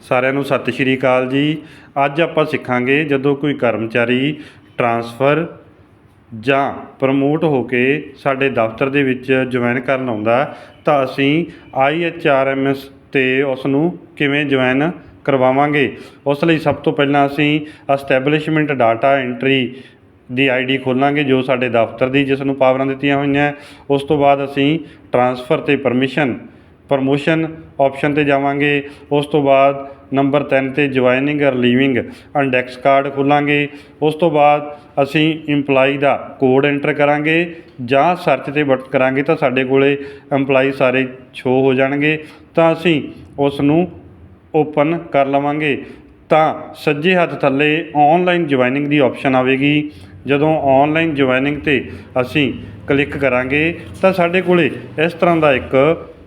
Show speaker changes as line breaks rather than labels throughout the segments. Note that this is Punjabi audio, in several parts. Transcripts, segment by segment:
ਸਾਰਿਆਂ ਨੂੰ ਸਤਿ ਸ਼੍ਰੀ ਅਕਾਲ ਜੀ। ਅੱਜ ਆਪਾਂ ਸਿੱਖਾਂਗੇ ਜਦੋਂ ਕੋਈ ਕਰਮਚਾਰੀ ਟਰਾਂਸਫਰ ਜਾਂ ਪ੍ਰਮੋਟ ਹੋ ਕੇ ਸਾਡੇ ਦਫ਼ਤਰ ਦੇ ਵਿੱਚ ਜੁਆਇਨ ਕਰਨ ਆਉਂਦਾ, ਤਾਂ ਅਸੀਂ IHRMS ਤੇ ਉਸ ਨੂੰ ਕਿਵੇਂ ਜੁਆਇਨ ਕਰਵਾਵਾਂਗੇ? ਉਸ ਲਈ ਸਭ ਤੋਂ ਪਹਿਲਾਂ ਅਸੀਂ ਐਸਟੈਬਲਿਸ਼ਮੈਂਟ ਡਾਟਾ ਐਂਟਰੀ ਦੀ ਆਈਡੀ ਖੋਲਾਂਗੇ ਜੋ ਸਾਡੇ ਦਫ਼ਤਰ ਦੀ ਜਿਸ ਨੂੰ ਪਾਵਰਾਂ ਦਿੱਤੀਆਂ ਹੋਈਆਂ। ਉਸ ਤੋਂ ਬਾਅਦ ਅਸੀਂ ਟਰਾਂਸਫਰ ਤੇ ਪਰਮਿਸ਼ਨ ਪ੍ਰਮੋਸ਼ਨ ਆਪਸ਼ਨ ਤੇ ਜਾਵਾਂਗੇ। ਉਸ ਤੋਂ ਬਾਅਦ ਨੰਬਰ 3 ਤੇ ਜੁਆਇਨਿੰਗ ਔਰ ਲੀਵਿੰਗ ਇੰਡੈਕਸ ਕਾਰਡ ਖੋਲਾਂਗੇ। ਉਸ ਤੋਂ ਬਾਅਦ ਅਸੀਂ EMPLOYE ਦਾ ਕੋਡ ਐਂਟਰ ਕਰਾਂਗੇ ਜਾਂ ਸਰਚ ਤੇ ਬਟ ਕਰਾਂਗੇ ਤਾਂ ਸਾਡੇ ਕੋਲੇ EMPLOYE ਸਾਰੇ ਸ਼ੋ ਹੋ ਜਾਣਗੇ। ਤਾਂ ਅਸੀਂ ਉਸ ਨੂੰ ਓਪਨ ਕਰ ਲਵਾਂਗੇ। ਤਾਂ ਸੱਜੇ ਹੱਥ ਥੱਲੇ ਆਨਲਾਈਨ ਜੁਆਇਨਿੰਗ ਦੀ ਆਪਸ਼ਨ ਆਵੇਗੀ। ਜਦੋਂ ਆਨਲਾਈਨ ਜੁਆਇਨਿੰਗ ਤੇ ਅਸੀਂ ਕਲਿੱਕ ਕਰਾਂਗੇ ਤਾਂ ਸਾਡੇ ਕੋਲੇ ਇਸ ਤਰ੍ਹਾਂ ਦਾ ਇੱਕ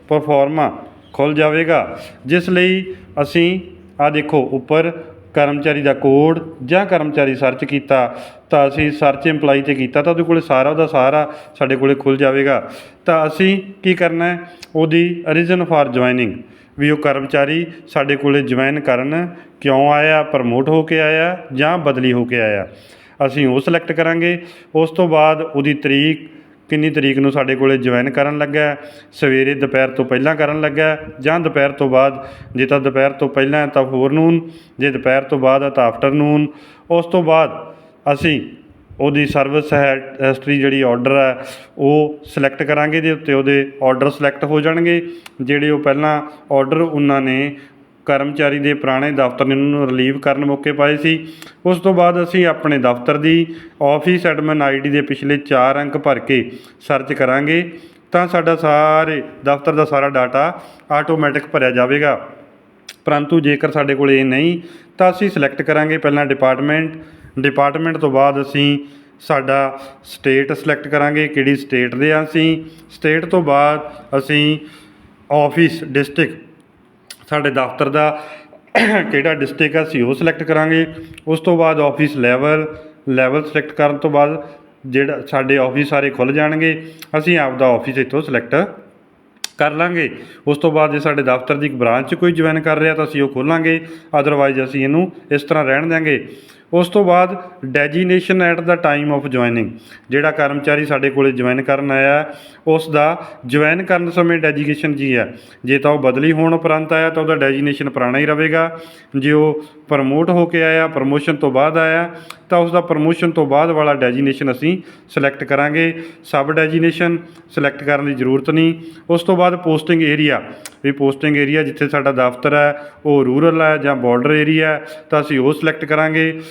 ਪਰਫਾਰਮਾ ਖੁੱਲ ਜਾਵੇਗਾ, ਜਿਸ ਲਈ ਅਸੀਂ ਆ ਦੇਖੋ ਉੱਪਰ ਕਰਮਚਾਰੀ ਦਾ ਕੋਡ ਜਾਂ ਕਰਮਚਾਰੀ ਸਰਚ ਕੀਤਾ, ਤਾਂ ਅਸੀਂ ਸਰਚ EMPLOYE ਤੇ ਕੀਤਾ, ਤਾਂ ਉਹਦੇ ਕੋਲੇ ਸਾਰਾ ਦਾ ਸਾਰਾ ਸਾਡੇ ਕੋਲੇ ਖੁੱਲ ਜਾਵੇਗਾ। ਤਾਂ ਅਸੀਂ ਕੀ ਕਰਨਾ ਹੈ? ਉਹਦੀ ਰੀਜ਼ਨ ਫਾਰ ਜੁਆਇਨਿੰਗ ਵੀ ਉਹ ਕਰਮਚਾਰੀ ਸਾਡੇ ਕੋਲੇ ਜੁਆਇਨ ਕਰਨ ਕਿਉਂ ਆਇਆ ਪ੍ਰਮੋਟ ਹੋ ਕੇ ਆਇਆ ਜਾਂ ਬਦਲੀ ਹੋ ਕੇ ਆਇਆ। ਅਸੀਂ ਉਹ ਸਿਲੈਕਟ ਕਰਾਂਗੇ, ਉਸ ਤੋਂ ਬਾਅਦ ਉਹਦੀ ਤਰੀਕ ਕਿੰਨੀ ਤਰੀਕ ਨੂੰ ਸਾਡੇ ਕੋਲੇ ਜੁਆਇਨ ਕਰਨ ਲੱਗਾ ਸਵੇਰੇ, ਦੁਪਹਿਰ ਤੋਂ ਪਹਿਲਾਂ ਕਰਨ ਲੱਗਾ ਜਾਂ ਦੁਪਹਿਰ ਤੋਂ ਬਾਅਦ? ਜੇ ਤਾਂ ਦੁਪਹਿਰ ਤੋਂ ਪਹਿਲਾਂ ਤਾਂ ਫੋਰਨੂਨ ਜੇ ਦੁਪਹਿਰ ਤੋਂ ਬਾਅਦ ਹੈ ਤਾਂ ਆਫਟਰਨੂਨ ਉਸ ਤੋਂ ਬਾਅਦ ਅਸੀਂ ਉਹਦੀ ਸਰਵਿਸ ਹੈ ਹਿਸਟਰੀ ਜਿਹੜੀ ਆਰਡਰ ਹੈ, ਉਹ ਸਿਲੈਕਟ ਕਰਾਂਗੇ ਦੇ ਉੱਤੇ, ਉਹਦੇ ਆਰਡਰ ਸਿਲੈਕਟ ਹੋ ਜਾਣਗੇ। ਜਿਹੜੇ ਉਹ ਪਹਿਲਾਂ ਆਰਡਰ ਉਹਨਾਂ ਨੇ ਕਰਮਚਾਰੀ ਦੇ ਪੁਰਾਣੇ ਦਫ਼ਤਰ ਨੇ ਉਹਨਾਂ ਨੂੰ ਰਿਲੀਵ ਕਰਨ ਮੌਕੇ ਪਾਏ ਸੀ। ਉਸ ਤੋਂ ਬਾਅਦ ਅਸੀਂ ਆਪਣੇ ਦਫ਼ਤਰ ਦੀ ਆਫਿਸ ਐਡਮਿਨ ਆਈਡੀ ਦੇ ਪਿਛਲੇ 4 ਅੰਕ ਭਰ ਕੇ ਸਰਚ ਕਰਾਂਗੇ ਤਾਂ ਸਾਡਾ ਸਾਰੇ ਦਫ਼ਤਰ ਦਾ ਸਾਰਾ ਡਾਟਾ ਆਟੋਮੈਟਿਕ ਭਰਿਆ ਜਾਵੇਗਾ। ਪਰੰਤੂ ਜੇਕਰ ਸਾਡੇ ਕੋਲ ਇਹ ਨਹੀਂ, ਤਾਂ ਅਸੀਂ ਸਿਲੈਕਟ ਕਰਾਂਗੇ ਪਹਿਲਾਂ ਡਿਪਾਰਟਮੈਂਟ ਡਿਪਾਰਟਮੈਂਟ ਤੋਂ ਬਾਅਦ ਅਸੀਂ ਸਾਡਾ ਸਟੇਟ ਸਿਲੈਕਟ ਕਰਾਂਗੇ, ਕਿਹੜੀ ਸਟੇਟ ਦੇ ਆ ਅਸੀਂ। ਸਟੇਟ ਤੋਂ ਬਾਅਦ ਅਸੀਂ ਆਫਿਸ ਡਿਸਟ੍ਰਿਕਟ ਸਾਡੇ ਦਫ਼ਤਰ ਦਾ ਕਿਹੜਾ ਡਿਸਟ੍ਰਿਕਟ ਆ, ਅਸੀਂ ਉਹ ਸਿਲੈਕਟ ਕਰਾਂਗੇ। ਉਸ ਤੋਂ ਬਾਅਦ ਆਫਿਸ ਲੈਵਲ ਲੈਵਲ ਸਿਲੈਕਟ ਕਰਨ ਤੋਂ ਬਾਅਦ ਜਿਹੜਾ ਸਾਡੇ ਆਫਿਸ ਸਾਰੇ ਖੁੱਲ ਜਾਣਗੇ, ਅਸੀਂ ਆਪਦਾ ਆਫਿਸ ਇੱਥੋਂ ਸਿਲੈਕਟ ਕਰ ਲਾਂਗੇ। ਉਸ ਤੋਂ ਬਾਅਦ ਜੇ ਸਾਡੇ ਦਫ਼ਤਰ ਦੀ ਇੱਕ ਬ੍ਰਾਂਚ ਕੋਈ ਜੁਆਇਨ ਕਰ ਰਿਹਾ ਤਾਂ ਅਸੀਂ ਉਹ ਖੋਲਾਂਗੇ। ਅਦਰਵਾਈਜ਼ ਅਸੀਂ ਇਹਨੂੰ ਇਸ ਤਰ੍ਹਾਂ ਰਹਿਣ ਦਿਆਂਗੇ। ਉਸ ਤੋਂ ਬਾਅਦ designation at the time of joining, ਜਿਹੜਾ ਕਰਮਚਾਰੀ ਸਾਡੇ ਕੋਲੇ ਜੁਆਇਨ ਕਰਨ ਆਇਆ, ਉਸ ਦਾ ਜੁਆਇਨ ਕਰਨ ਸਮੇਂ ਡੈਜੀਨੇਸ਼ਨ ਜੀ ਹੈ। ਜੇ ਤਾਂ ਉਹ ਬਦਲੀ ਹੋਣ ਉਪਰੰਤ ਆਇਆ, ਤਾਂ ਉਹਦਾ ਡੈਜੀਨੇਸ਼ਨ ਪੁਰਾਣਾ ਹੀ ਰਹੇਗਾ। ਜੇ ਉਹ ਪ੍ਰਮੋਟ ਹੋ ਕੇ ਆਇਆ, ਪ੍ਰਮੋਸ਼ਨ ਤੋਂ ਬਾਅਦ ਆਇਆ, ਤਾਂ ਉਸ ਦਾ ਪ੍ਰਮੋਸ਼ਨ ਤੋਂ ਬਾਅਦ ਵਾਲਾ ਡੈਜੀਨੇਸ਼ਨ ਅਸੀਂ ਸਿਲੈਕਟ ਕਰਾਂਗੇ। ਸਬ ਡੈਜੀਨੇਸ਼ਨ ਸਿਲੈਕਟ ਕਰਨ ਦੀ ਜ਼ਰੂਰਤ ਨਹੀਂ। ਉਸ ਤੋਂ ਬਾਅਦ ਪੋਸਟਿੰਗ ਏਰੀਆ ਵੀ ਪੋਸਟਿੰਗ ਏਰੀਆ ਜਿੱਥੇ ਸਾਡਾ ਦਫ਼ਤਰ ਹੈ, ਉਹ ਰੂਰਲ ਹੈ ਜਾਂ ਬਾਰਡਰ ਏਰੀਆ ਹੈ, ਤਾਂ ਅਸੀਂ ਉਹ ਸਿਲੈਕਟ ਕਰਾਂਗੇ।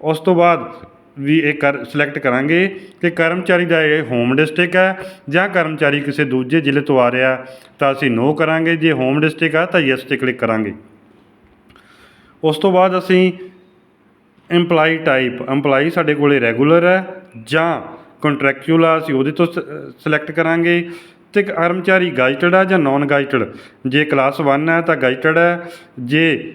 ਉਸ ਤੋਂ ਬਾਅਦ ਵੀ ਇਹ ਕਰ, ਸਿਲੈਕਟ ਕਰਾਂਗੇ ਕਿ ਕਰਮਚਾਰੀ ਦਾ ਇਹ ਹੋਮ ਡਿਸਟ੍ਰਿਕਟ ਹੈ ਜਾਂ ਕਰਮਚਾਰੀ ਕਿਸੇ ਦੂਜੇ ਜ਼ਿਲ੍ਹੇ ਤੋਂ ਆ ਰਿਹਾ ਤਾਂ ਅਸੀਂ ਨੋ ਕਰਾਂਗੇ। ਜੇ ਹੋਮ ਡਿਸਟ੍ਰਿਕਟ ਆ, ਤਾਂ ਯੈਸ ਤੇ ਕਲਿੱਕ ਕਰਾਂਗੇ। ਉਸ ਤੋਂ ਬਾਅਦ ਅਸੀਂ EMPLOYE ਟਾਈਪ EMPLOYE ਸਾਡੇ ਕੋਲੇ ਰੈਗੂਲਰ ਹੈ ਜਾਂ ਕੰਟਰੈਕਚੁਅਲ ਆ, ਅਸੀਂ ਉਹਦੇ ਤੋਂ ਸਿਲੈਕਟ ਕਰਾਂਗੇ। ਤੇ ਕਰਮਚਾਰੀ ਗਾਈਟਡ ਆ ਜਾਂ ਨਾਨ ਗਾਈਟਡ? ਜੇ ਕਲਾਸ 1 ਹੈ ਤਾਂ ਗਾਈਟਡ ਹੈ, ਜੇ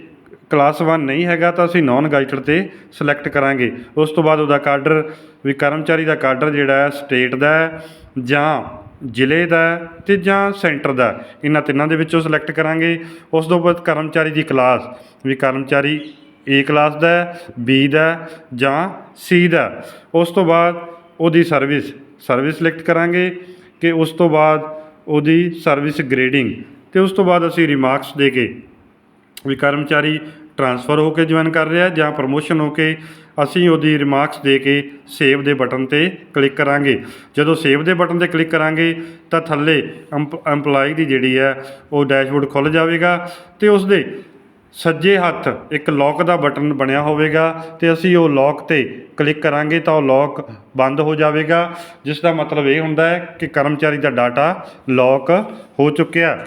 ਕਲਾਸ 1 ਨਹੀਂ ਹੈਗਾ ਤਾਂ ਅਸੀਂ ਨਾਨ ਗਾਈਟਡ ਤੇ ਸਿਲੈਕਟ ਕਰਾਂਗੇ। ਉਸ ਤੋਂ ਬਾਅਦ ਉਹਦਾ ਕਾਡਰ, ਵੀ ਕਰਮਚਾਰੀ ਦਾ ਕਾਡਰ ਜਿਹੜਾ ਹੈ ਸਟੇਟ ਦਾ ਹੈ, ਜਾਂ ਜ਼ਿਲ੍ਹੇ ਦਾ ਹੈ ਤੇ ਜਾਂ ਸੈਂਟਰ ਦਾ ਇਹਨਾਂ ਤਿੰਨਾਂ ਦੇ ਵਿੱਚੋਂ ਸਿਲੈਕਟ ਕਰਾਂਗੇ। ਉਸ ਤੋਂ ਬਾਅਦ ਕਰਮਚਾਰੀ ਦੀ ਕਲਾਸ ਵੀ ਕਰਮਚਾਰੀ ਏ ਕਲਾਸ ਦਾ ਹੈ ਬੀ ਦਾ ਜਾਂ ਸੀ ਦਾ ਉਸ ਤੋਂ ਬਾਅਦ ਉਹਦੀ ਸਰਵਿਸ ਸਰਵਿਸ ਸਿਲੈਕਟ ਕਰਾਂਗੇ। ਕਿ ਉਸ ਤੋਂ ਬਾਅਦ ਉਹਦੀ ਸਰਵਿਸ ਗ੍ਰੇਡਿੰਗ ਤੇ ਉਸ ਤੋਂ ਬਾਅਦ ਅਸੀਂ ਰਿਮਾਰਕਸ ਦੇ ਕੇ ਵੀ ਕਰਮਚਾਰੀ ਟਰਾਂਸਫਰ ਹੋ ਕੇ ਜੁਆਇਨ ਕਰ ਰਿਹਾ ਜਾਂ ਪ੍ਰਮੋਸ਼ਨ ਹੋ ਕੇ ਅਸੀਂ ਉਹਦੀ ਰਿਮਾਰਕਸ ਦੇ ਕੇ ਸੇਵ ਦੇ ਬਟਨ ਤੇ ਕਲਿੱਕ ਕਰਾਂਗੇ। ਜਦੋਂ ਸੇਵ ਦੇ ਬਟਨ ਤੇ ਕਲਿੱਕ ਕਰਾਂਗੇ ਤਾਂ ਥੱਲੇ EMPLOYE ਦੀ ਜਿਹੜੀ ਹੈ ਉਹ ਡੈਸ਼ਬੋਰਡ ਖੁੱਲ ਜਾਵੇਗਾ ਤੇ ਉਸ ਦੇ ਸੱਜੇ ਹੱਥ ਇੱਕ ਲੌਕ ਦਾ ਬਟਨ ਬਣਿਆ ਹੋਵੇਗਾ ਤੇ ਅਸੀਂ ਉਹ ਲੌਕ ਤੇ ਕਲਿੱਕ ਕਰਾਂਗੇ ਤਾਂ ਉਹ ਲੌਕ ਬੰਦ ਹੋ ਜਾਵੇਗਾ, ਜਿਸ ਦਾ ਮਤਲਬ ਇਹ ਹੁੰਦਾ ਹੈ ਕਿ ਕਰਮਚਾਰੀ ਦਾ ਡਾਟਾ ਲੌਕ ਹੋ ਚੁੱਕਿਆ।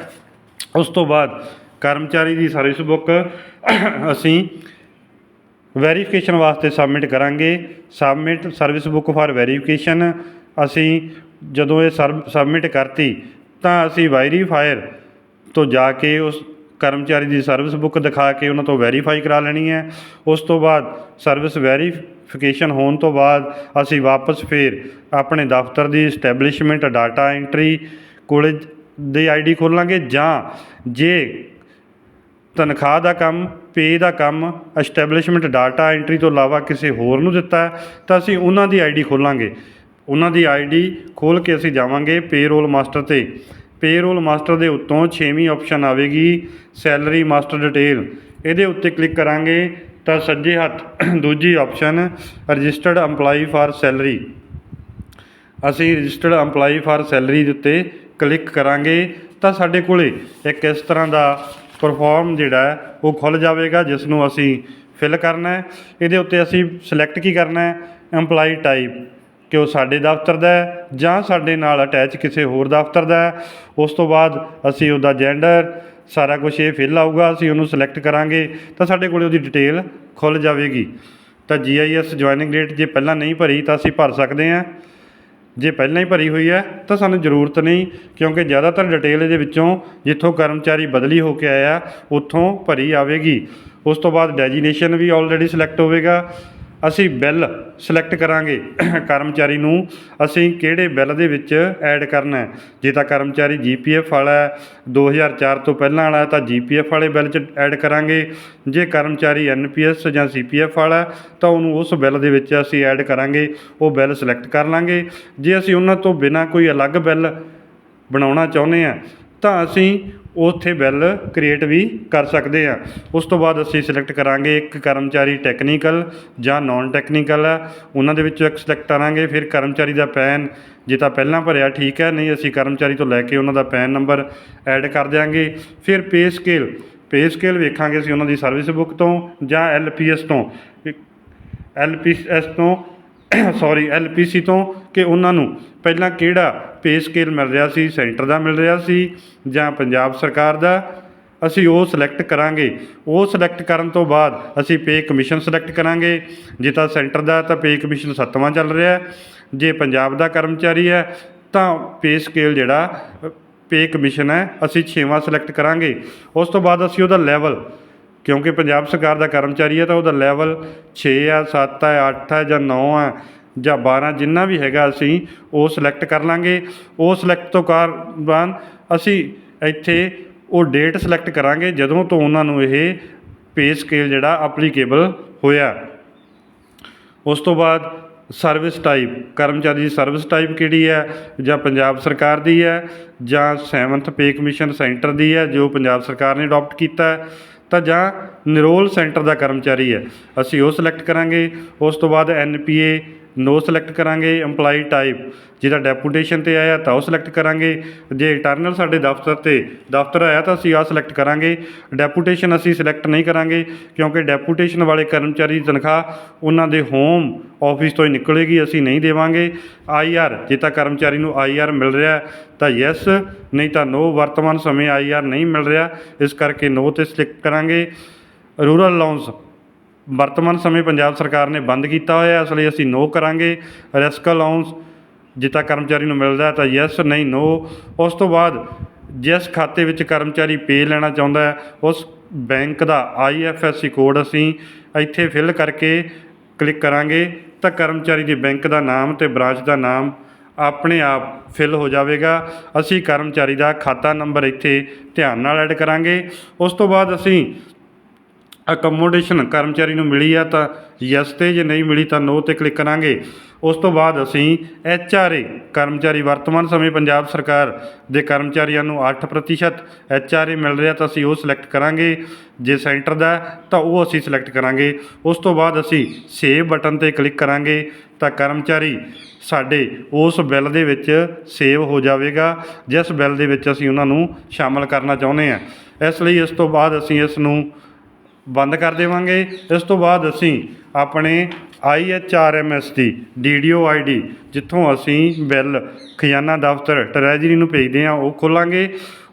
ਉਸ ਤੋਂ ਬਾਅਦ ਕਰਮਚਾਰੀ ਦੀ ਸਰਵਿਸ ਬੁੱਕ ਅਸੀਂ ਵੈਰੀਫਿਕੇਸ਼ਨ ਵਾਸਤੇ ਸਬਮਿਟ ਕਰਾਂਗੇ। Submit service book for verification ਅਸੀਂ ਜਦੋਂ ਇਹ ਸਬਮਿਟ ਕਰਤੀ ਤਾਂ ਅਸੀਂ ਵੈਰੀਫਾਇਰ ਤੋਂ ਜਾ ਕੇ ਉਸ ਕਰਮਚਾਰੀ ਦੀ ਸਰਵਿਸ ਬੁੱਕ ਦਿਖਾ ਕੇ ਉਹਨਾਂ ਤੋਂ ਵੈਰੀਫਾਈ ਕਰਾ ਲੈਣੀ ਹੈ। ਉਸ ਤੋਂ ਬਾਅਦ ਸਰਵਿਸ ਵੈਰੀਫਿਕੇਸ਼ਨ ਹੋਣ ਤੋਂ ਬਾਅਦ ਅਸੀਂ ਵਾਪਸ ਫੇਰ ਆਪਣੇ ਦਫ਼ਤਰ ਦੀ ਸਟੈਬਲਿਸ਼ਮੈਂਟ ਡਾਟਾ ਐਂਟਰੀ ਕੋਲੇ ਦੀ ਆਈਡੀ ਖੋਲਾਂਗੇ ਜਾਂ ਜੇ ਤਨਖਾਹ ਦਾ ਕੰਮ ਪੇ ਦਾ ਕੰਮ ਐਸਟੈਬਲਿਸ਼ਮੈਂਟ ਡਾਟਾ ਐਂਟਰੀ ਤੋਂ ਇਲਾਵਾ ਕਿਸੇ ਹੋਰ ਨੂੰ ਦਿੱਤਾ ਤਾਂ ਅਸੀਂ ਉਹਨਾਂ ਦੀ ਆਈਡੀ ਖੋਲਾਂਗੇ। ਉਹਨਾਂ ਦੀ ਆਈਡੀ ਖੋਲ ਕੇ ਅਸੀਂ ਜਾਵਾਂਗੇ ਪੇਰੋਲ ਮਾਸਟਰ ਤੇ। ਪੇਰੋਲ ਮਾਸਟਰ ਦੇ ਉੱਤੋਂ ਛੇਵੀਂ ਆਪਸ਼ਨ ਆਵੇਗੀ ਸੈਲਰੀ ਮਾਸਟਰ ਡਿਟੇਲ ਇਹਦੇ ਉੱਤੇ ਕਲਿੱਕ ਕਰਾਂਗੇ ਤਾਂ ਸੱਜੇ ਹੱਥ ਦੂਜੀ option registered EMPLOYEE for salary ਅਸੀਂ ਰਜਿਸਟਰਡ EMPLOYEE ਫਾਰ ਸੈਲਰੀ ਦੇ ਉੱਤੇ ਕਲਿੱਕ ਕਰਾਂਗੇ ਤਾਂ ਸਾਡੇ ਕੋਲੇ ਇੱਕ ਇਸ ਤਰ੍ਹਾਂ ਦਾ ਪਰਫਾਰਮ ਜਿਹੜਾ ਉਹ ਖੁੱਲ ਜਾਵੇਗਾ ਜਿਸ ਨੂੰ ਅਸੀਂ ਫਿਲ ਕਰਨਾ ਹੈ। ਇਹਦੇ ਉੱਤੇ ਅਸੀਂ ਸਿਲੈਕਟ ਕੀ ਕਰਨਾ ਹੈ? EMPLOYEE ਟਾਈਪ ਕਿ ਉਹ ਸਾਡੇ ਦਫ਼ਤਰ ਦਾ ਜਾਂ ਸਾਡੇ ਨਾਲ ਅਟੈਚ ਕਿਸੇ ਹੋਰ ਦਫ਼ਤਰ ਦਾ ਉਸ ਤੋਂ ਬਾਅਦ ਅਸੀਂ ਉਹਦਾ ਜੈਂਡਰ ਸਾਰਾ ਕੁਝ ਇਹ ਫਿਲ ਆਊਗਾ, ਅਸੀਂ ਉਹਨੂੰ ਸਿਲੈਕਟ ਕਰਾਂਗੇ, ਤਾਂ ਸਾਡੇ ਕੋਲੇ ਉਹਦੀ ਡਿਟੇਲ ਖੁੱਲ ਜਾਵੇਗੀ। ਤਾਂ GIS ਜੁਆਇਨਿੰਗ ਡੇਟ ਜੇ ਪਹਿਲਾਂ ਨਹੀਂ ਭਰੀ, ਤਾਂ ਅਸੀਂ ਭਰ ਸਕਦੇ ਹਾਂ। ਜੇ ਪਹਿਲਾਂ ਹੀ ਭਰੀ ਹੋਈ ਹੈ, ਤਾਂ ਸਾਨੂੰ ਜ਼ਰੂਰਤ ਨਹੀਂ, ਕਿਉਂਕਿ ਜ਼ਿਆਦਾਤਰ ਡਿਟੇਲ ਇਹਦੇ ਵਿੱਚੋਂ ਜਿੱਥੋਂ ਕਰਮਚਾਰੀ ਬਦਲੀ ਹੋ ਕੇ ਆਇਆ, ਉੱਥੋਂ ਭਰੀ ਆਵੇਗੀ। ਉਸ ਤੋਂ ਬਾਅਦ ਡੈਜੀਨੇਸ਼ਨ ਵੀ ਆਲਰੇਡੀ ਸਿਲੈਕਟ ਹੋਵੇਗਾ। ਅਸੀਂ ਬਿੱਲ ਸਿਲੈਕਟ ਕਰਾਂਗੇ। ਕਰਮਚਾਰੀ ਨੂੰ ਅਸੀਂ ਕਿਹੜੇ ਬਿੱਲ ਦੇ ਵਿੱਚ ਐਡ ਕਰਨਾ ਹੈ? ਜੇ ਤਾਂ ਕਰਮਚਾਰੀ ਜੀਪੀਐਫ ਵਾਲਾ ਹੈ 2004 ਤੋਂ ਪਹਿਲਾਂ ਵਾਲਾ ਹੈ, ਤਾਂ ਜੀਪੀਐਫ ਵਾਲੇ ਬਿੱਲ 'ਚ ਐਡ ਕਰਾਂਗੇ। ਜੇ ਕਰਮਚਾਰੀ ਐਨਪੀਐਸ ਜਾਂ ਸੀਪੀਐਫ ਵਾਲਾ ਤਾਂ ਉਹਨੂੰ ਉਸ ਬਿੱਲ ਦੇ ਵਿੱਚ ਅਸੀਂ ਐਡ ਕਰਾਂਗੇ, ਉਹ ਬਿੱਲ ਸਿਲੈਕਟ ਕਰ ਲਾਂਗੇ। ਜੇ ਅਸੀਂ ਉਹਨਾਂ ਤੋਂ ਬਿਨਾਂ ਕੋਈ ਅਲੱਗ ਬਿੱਲ ਬਣਾਉਣਾ ਚਾਹੁੰਦੇ ਆ ਤਾਂ ਅਸੀਂ ਉੱਥੇ ਬਿੱਲ ਕ੍ਰੀਏਟ ਵੀ ਕਰ ਸਕਦੇ ਆ ਉਸ ਤੋਂ ਬਾਅਦ ਅਸੀਂ ਸਿਲੈਕਟ ਕਰਾਂਗੇ ਇੱਕ ਕਰਮਚਾਰੀ ਟੈਕਨੀਕਲ ਜਾਂ ਨਾਨ ਟੈਕਨੀਕਲ ਆ ਉਹਨਾਂ ਦੇ ਵਿੱਚੋਂ ਇੱਕ ਸਿਲੈਕਟ ਕਰਾਂਗੇ, ਫਿਰ ਕਰਮਚਾਰੀ ਦਾ ਪੈਨ। ਜੇ ਤਾਂ ਪਹਿਲਾਂ ਭਰਿਆ ਠੀਕ ਹੈ, ਨਹੀਂ ਅਸੀਂ ਕਰਮਚਾਰੀ ਤੋਂ ਲੈ ਕੇ ਉਹਨਾਂ ਦਾ ਪੈਨ ਨੰਬਰ ਐਡ ਕਰ ਦਿਆਂਗੇ। ਫਿਰ ਪੇ ਸਕੇਲ ਪੇ ਸਕੇਲ ਵੇਖਾਂਗੇ ਅਸੀਂ ਉਹਨਾਂ ਦੀ ਸਰਵਿਸ ਬੁੱਕ ਤੋਂ ਜਾਂ ਐਲਪੀਐਸ ਤੋਂ। ਐਲਪੀਐਸ ਤੋਂ ਸੌਰੀ ਐਲਪੀਸੀ ਤੋਂ ਕਿ ਉਹਨਾਂ ਨੂੰ ਪਹਿਲਾਂ ਕਿਹੜਾ ਪੇ ਸਕੇਲ ਮਿਲ ਰਿਹਾ ਸੀ ਸੈਂਟਰ ਦਾ ਮਿਲ ਰਿਹਾ ਸੀ ਜਾਂ ਪੰਜਾਬ ਸਰਕਾਰ ਦਾ? ਅਸੀਂ ਉਹ ਸਿਲੈਕਟ ਕਰਾਂਗੇ। ਉਹ ਸਿਲੈਕਟ ਕਰਨ ਤੋਂ ਬਾਅਦ ਅਸੀਂ ਪੇ ਕਮਿਸ਼ਨ ਸਿਲੈਕਟ ਕਰਾਂਗੇ। ਜੇ ਤਾਂ ਸੈਂਟਰ ਦਾ, ਤਾਂ ਪੇ ਕਮਿਸ਼ਨ ਸੱਤਵਾਂ ਚੱਲ ਰਿਹਾ ਜੇ ਪੰਜਾਬ ਦਾ ਕਰਮਚਾਰੀ ਹੈ, ਤਾਂ ਪੇ ਸਕੇਲ ਜਿਹੜਾ ਪੇ ਕਮਿਸ਼ਨ ਹੈ, ਅਸੀਂ ਛੇਵਾਂ ਸਿਲੈਕਟ ਕਰਾਂਗੇ। ਉਸ ਤੋਂ ਬਾਅਦ ਅਸੀਂ ਉਹਦਾ ਲੈਵਲ ਕਿਉਂਕਿ ਪੰਜਾਬ ਸਰਕਾਰ ਦਾ ਕਰਮਚਾਰੀ ਹੈ ਤਾਂ ਉਹਦਾ ਲੈਵਲ ਛੇ ਆ, ਸੱਤ ਹੈ ਅੱਠ ਆ ਜਾਂ ਨੌ ਹੈ ਜਾਂ 12 ਜਿੰਨਾ ਵੀ ਹੈਗਾ ਅਸੀਂ ਉਹ ਸਿਲੈਕਟ ਕਰ ਲਾਂਗੇ। ਉਹ ਸਿਲੈਕਟ ਤੋਂ ਕਾਰ ਬਾਅਦ ਅਸੀਂ ਇੱਥੇ ਉਹ ਡੇਟ ਸਿਲੈਕਟ ਕਰਾਂਗੇ ਜਦੋਂ ਤੋਂ ਉਹਨਾਂ ਨੂੰ ਇਹ ਪੇ ਸਕੇਲ ਜਿਹੜਾ ਐਪਲੀਕੇਬਲ ਹੋਇਆ। ਉਸ ਤੋਂ ਬਾਅਦ ਸਰਵਿਸ ਟਾਈਪ ਕਰਮਚਾਰੀ ਦੀ ਸਰਵਿਸ ਟਾਈਪ ਕਿਹੜੀ ਹੈ ਜਾਂ ਪੰਜਾਬ ਸਰਕਾਰ ਦੀ ਹੈ ਜਾਂ 7th ਪੇ ਕਮਿਸ਼ਨ ਸੈਂਟਰ ਦੀ ਹੈ ਜੋ ਪੰਜਾਬ ਸਰਕਾਰ ਨੇ ਅਡਾਪਟ ਕੀਤਾ ਤਾਂ ਜਾਂ ਨਿਰੋਲ ਸੈਂਟਰ ਦਾ ਕਰਮਚਾਰੀ ਹੈ। ਅਸੀਂ ਉਹ ਸਿਲੈਕਟ ਕਰਾਂਗੇ। ਉਸ ਤੋਂ ਬਾਅਦ N P A no select ਕਰਾਂਗੇ EMPLOYEE ਟਾਈਪ ਜਿਹਦਾ ਡੈਪੂਟੇਸ਼ਨ ਤੇ ਆਇਆ ਤਾਂ ਉਹ ਸਿਲੈਕਟ ਕਰਾਂਗੇ। ਜੇ ਇੰਟਰਨਲ ਸਾਡੇ ਦਫ਼ਤਰ ਤੇ ਦਫ਼ਤਰ ਆਇਆ ਤਾਂ ਅਸੀਂ ਆ ਸਿਲੈਕਟ ਕਰਾਂਗੇ। ਡੈਪੂਟੇਸ਼ਨ ਅਸੀਂ ਸਿਲੈਕਟ ਨਹੀਂ ਕਰਾਂਗੇ, ਕਿਉਂਕਿ ਡੈਪੂਟੇਸ਼ਨ ਵਾਲੇ ਕਰਮਚਾਰੀ ਦੀ ਤਨਖਾਹ ਉਹਨਾਂ ਦੇ ਹੋਮ ਆਫਿਸ ਤੋਂ ਹੀ ਨਿਕਲੇਗੀ, ਅਸੀਂ ਨਹੀਂ ਦੇਵਾਂਗੇ। ਆਈਆਰ ਜੇ ਤਾਂ ਕਰਮਚਾਰੀ ਨੂੰ ਆਈਆਰ ਮਿਲ ਰਿਹਾ, ਤਾਂ ਯੈਸ ਨਹੀਂ ਤਾਂ ਨੋ ਵਰਤਮਾਨ ਸਮੇਂ ਆਈਆਰ ਨਹੀਂ ਮਿਲ ਰਿਹਾ। ਇਸ ਕਰਕੇ ਨੋ ਤੇ ਕਲਿੱਕ ਕਰਾਂਗੇ। ਰੂਰਲ ਅਲਾਉਂਸ ਵਰਤਮਾਨ ਸਮੇਂ ਪੰਜਾਬ ਸਰਕਾਰ ਨੇ ਬੰਦ ਕੀਤਾ ਹੋਇਆ ਇਸ ਲਈ ਅਸੀਂ ਨੋ ਕਰਾਂਗੇ। ਰਿਸਕ ਅਲਾਉਂਸ ਜਿੱਤਾ ਕਰਮਚਾਰੀ ਨੂੰ ਮਿਲਦਾ ਤਾਂ ਯੈਸ ਨਹੀਂ ਨੋ ਉਸ ਤੋਂ ਬਾਅਦ ਜਿਸ ਖਾਤੇ ਵਿੱਚ ਕਰਮਚਾਰੀ ਪੇ ਲੈਣਾ ਚਾਹੁੰਦਾ ਹੈ, ਉਸ ਬੈਂਕ ਦਾ ਆਈਐਫਐਸਸੀ ਕੋਡ ਅਸੀਂ ਇੱਥੇ ਫਿਲ ਕਰਕੇ ਕਲਿੱਕ ਕਰਾਂਗੇ ਤਾਂ ਕਰਮਚਾਰੀ ਦੇ ਬੈਂਕ ਦਾ ਨਾਮ ਤੇ ਬ੍ਰਾਂਚ ਦਾ ਨਾਮ ਆਪਣੇ ਆਪ ਫਿਲ ਹੋ ਜਾਵੇਗਾ। ਅਸੀਂ ਕਰਮਚਾਰੀ ਦਾ ਖਾਤਾ ਨੰਬਰ ਇੱਥੇ ਧਿਆਨ ਨਾਲ ਐਡ ਕਰਾਂਗੇ। ਉਸ ਤੋਂ ਬਾਅਦ ਅਸੀਂ ਅਕਮੋਡੇਸ਼ਨ ਕਰਮਚਾਰੀ ਨੂੰ ਮਿਲੀ ਆ ਤਾਂ ਯੈਸ ਤੇ, ਜੇ ਨਹੀਂ ਮਿਲੀ ਤਾਂ ਨੋ ਤੇ ਕਲਿੱਕ ਕਰਾਂਗੇ। ਉਸ ਤੋਂ ਬਾਅਦ ਅਸੀਂ ਐਚ ਆਰ ਏ ਕਰਮਚਾਰੀ ਵਰਤਮਾਨ ਸਮੇਂ ਪੰਜਾਬ ਸਰਕਾਰ ਦੇ ਕਰਮਚਾਰੀਆਂ ਨੂੰ 8% ਐਚ ਆਰ ਏ ਮਿਲ ਰਿਹਾ ਤਾਂ ਅਸੀਂ ਉਹ ਸਿਲੈਕਟ ਕਰਾਂਗੇ। ਜੇ ਸੈਂਟਰ ਦਾ ਤਾਂ ਉਹ ਅਸੀਂ ਸਿਲੈਕਟ ਕਰਾਂਗੇ। ਉਸ ਤੋਂ ਬਾਅਦ ਅਸੀਂ ਸੇਵ ਬਟਨ ਤੇ ਕਲਿੱਕ ਕਰਾਂਗੇ ਤਾਂ ਕਰਮਚਾਰੀ ਸਾਡੇ ਉਸ ਬਿੱਲ ਦੇ ਵਿੱਚ ਸੇਵ ਹੋ ਜਾਵੇਗਾ, ਜਿਸ ਬਿੱਲ ਦੇ ਵਿੱਚ ਅਸੀਂ ਉਹਨਾਂ ਨੂੰ ਸ਼ਾਮਲ ਕਰਨਾ ਚਾਹੁੰਦੇ ਹਾਂ। ਇਸ ਲਈ ਇਸ ਤੋਂ ਬਾਅਦ ਅਸੀਂ ਇਸ ਨੂੰ ਬੰਦ ਕਰ ਦੇਵਾਂਗੇ। ਇਸ ਤੋਂ ਬਾਅਦ ਅਸੀਂ ਆਪਣੇ IHRMS ਦੀ DDO ID ਜਿੱਥੋਂ ਅਸੀਂ ਬਿੱਲ, ਖਜ਼ਾਨਾ ਦਫ਼ਤਰ, ਟਰੈਜਰੀ ਨੂੰ ਭੇਜਦੇ ਹਾਂ, ਉਹ ਖੋਲਾਂਗੇ।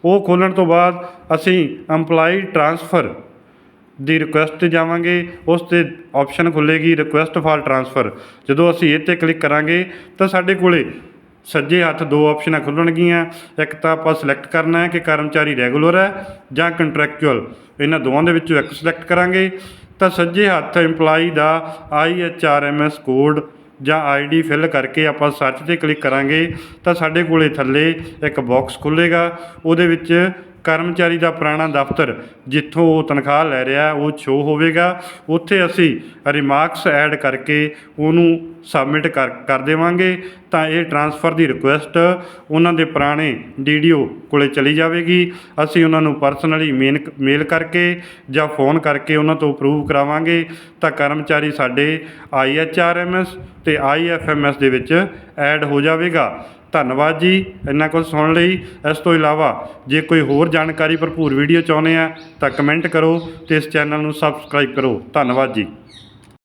ਉਹ ਖੋਲਣ ਤੋਂ ਬਾਅਦ ਅਸੀਂ EMPLOYEE ਟ੍ਰਾਂਸਫਰ ਦੀ ਰਿਕੁਐਸਟ ਤੇ ਜਾਵਾਂਗੇ। ਉਸ ਤੇ ਆਪਸ਼ਨ ਖੁੱਲੇਗੀ ਰਿਕੁਐਸਟ ਫਾਰ ਟ੍ਰਾਂਸਫਰ ਜਦੋਂ ਅਸੀਂ ਇਹ ਤੇ ਕਲਿੱਕ ਕਰਾਂਗੇ, ਤਾਂ ਸਾਡੇ ਕੋਲੇ ਸੱਜੇ ਹੱਥ ਦੋ ਆਪਸ਼ਨਾਂ ਖੁੱਲਣਗੀਆਂ, ਇੱਕ ਤਾਂ ਆਪਾਂ ਸਿਲੈਕਟ ਕਰਨਾ ਹੈ ਕਿ ਕਰਮਚਾਰੀ ਰੈਗੂਲਰ ਹੈ ਜਾਂ ਕੰਟਰੈਕਚੁਅਲ ਇਹਨਾਂ ਦੋਵਾਂ ਦੇ ਵਿੱਚੋਂ ਇੱਕ ਸਿਲੈਕਟ ਕਰਾਂਗੇ। ਤਾਂ ਸੱਜੇ ਹੱਥ EMPLOYEE ਦਾ IHRMS ਕੋਡ ਜਾਂ ਆਈਡੀ ਫਿਲ ਕਰਕੇ ਆਪਾਂ ਸਰਚ ਤੇ ਕਲਿੱਕ ਕਰਾਂਗੇ। ਤਾਂ ਸਾਡੇ ਕੋਲੇ ਥੱਲੇ ਇੱਕ ਬਾਕਸ ਖੁੱਲੇਗਾ। ਉਹਦੇ ਵਿੱਚ ਕਰਮਚਾਰੀ ਦਾ ਪੁਰਾਣਾ ਦਫ਼ਤਰ ਜਿੱਥੋਂ ਉਹ ਤਨਖਾਹ ਲੈ ਰਿਹਾ, ਉਹ ਸ਼ੋ ਹੋਵੇਗਾ। ਉੱਥੇ ਅਸੀਂ ਰਿਮਾਰਕਸ ਐਡ ਕਰਕੇ ਉਹਨੂੰ ਸਬਮਿਟ ਕਰ ਕਰ ਦੇਵਾਂਗੇ। ਤਾਂ ਇਹ ਟ੍ਰਾਂਸਫਰ ਦੀ ਰਿਕੁਐਸਟ ਉਹਨਾਂ ਦੇ ਪੁਰਾਣੇ ਡੀਡੀਓ ਕੋਲੇ ਚਲੀ ਜਾਵੇਗੀ। ਅਸੀਂ ਉਹਨਾਂ ਨੂੰ ਪਰਸਨਲੀ ਮੇਨ ਮੇਲ ਕਰਕੇ ਜਾਂ ਫੋਨ ਕਰਕੇ ਉਹਨਾਂ ਤੋਂ ਅਪਰੂਵ ਕਰਾਵਾਂਗੇ। ਤਾਂ ਕਰਮਚਾਰੀ ਸਾਡੇ ਆਈਐਚਆਰਐਮਐਸ ਤੇ ਆਈਐਫਐਮਐਸ ਦੇ ਵਿੱਚ ਐਡ ਹੋ ਜਾਵੇਗਾ। ਧੰਨਵਾਦ ਜੀ ਇੰਨਾ ਕੁਝ ਸੁਣਨ ਲਈ। ਇਸ ਤੋਂ ਇਲਾਵਾ ਜੇ ਕੋਈ ਹੋਰ ਜਾਣਕਾਰੀ ਭਰਪੂਰ ਵੀਡੀਓ ਚਾਹੁੰਦੇ ਆ ਤਾਂ ਕਮੈਂਟ ਕਰੋ ਤੇ ਇਸ ਚੈਨਲ ਨੂੰ ਸਬਸਕ੍ਰਾਈਬ ਕਰੋ। ਧੰਨਵਾਦ ਜੀ।